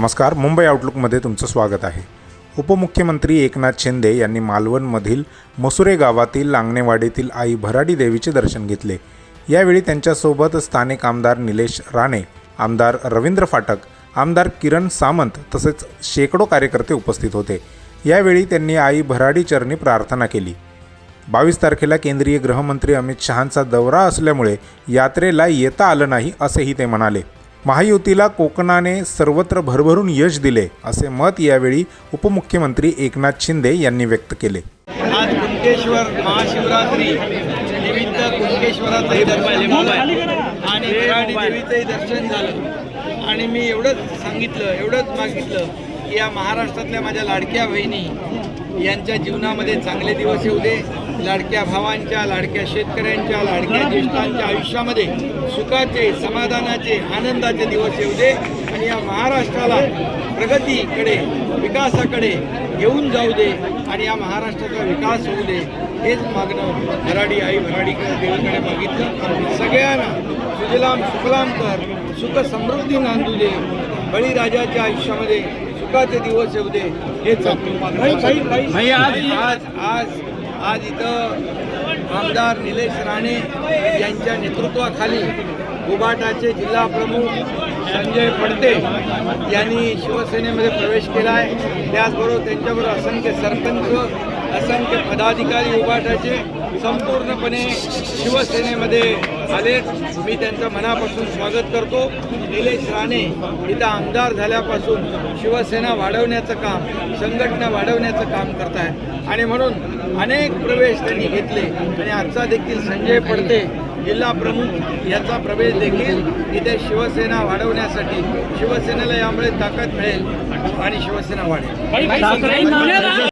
नमस्कार मुंबई आउटलुकमध्ये तुमचं स्वागत आहे. उपमुख्यमंत्री एकनाथ शिंदे यांनी मालवणमधील मसुरे गावातील लांगणेवाडीतील आई भराडी देवीचे दर्शन घेतले. यावेळी त्यांच्यासोबत स्थानिक आमदार निलेश राणे आमदार रवींद्र फाटक आमदार किरण सामंत तसेच शेकडो कार्यकर्ते उपस्थित होते. यावेळी त्यांनी आई भराडी चरणी प्रार्थना केली. बावीस तारखेला केंद्रीय गृहमंत्री अमित शहांचा दौरा असल्यामुळे यात्रेला येता आलं नाही असेही ते म्हणाले. महायुतीला कोकणाने सर्वत्र भरभरून यश दिले असे मत यावेळी उपमुख्यमंत्री एकनाथ शिंदे यांनी व्यक्त केले. आज कुणकेश्वर महाशिवरात्री निमित्त कुणकेश्वराचंही दर्शन झालं आणि देवीचंही दर्शन झालं. आणि मी एवढंच सांगितलं एवढंच मागितलं की या महाराष्ट्रातल्या माझ्या लाडक्या बहिणी यांच्या जीवनामध्ये चांगले दिवस येऊ दे. लाडक्या भावांच्या लाडक्या शेतकऱ्यांच्या लाडक्या ज्येष्ठांच्या आयुष्यामध्ये सुखाचे समाधानाचे आनंदाचे दिवस येऊ दे आणि या महाराष्ट्राला प्रगतीकडे विकासाकडे घेऊन जाऊ दे आणि या महाराष्ट्राचा विकास होऊ दे हेच मागणं भराडी आई भराडी देवाकडे मागितलं. सगळ्यांना सुजलाम सुफलाम कर सुख समृद्धी नांदू दे. बळीराजाच्या आयुष्यामध्ये सुखाचे दिवस येऊ दे हेच आपण मागणं. आज आज आज आज इथं आमदार निलेश राणे यांच्या नेतृत्वाखाली उबाटाचे जिल्हा प्रमुख संजय पडते यांनी शिवसेनेमध्ये प्रवेश केला आहे त्याचबरोबर त्यांच्याबरोबर असंख्य सरपंच असंख्य पदाधिकारी उभाटाचे संपूर्णपणे शिवसेनेमध्ये आलेत मी त्यांचं मनापासून स्वागत करतो. निलेश राणे इथं आमदार झाल्यापासून शिवसेना वाढवण्याचं काम संघटना वाढवण्याचं काम करत आहे आणि म्हणून अनेक प्रवेश त्यांनी घेतले. आणि आजचा देखील संजय पडते जिल्हा प्रमुख याचा प्रवेश देखील इथे शिवसेना वाढवण्यासाठी शिवसेनेला यामुळे ताकद मिळेल आणि शिवसेना वाढेल.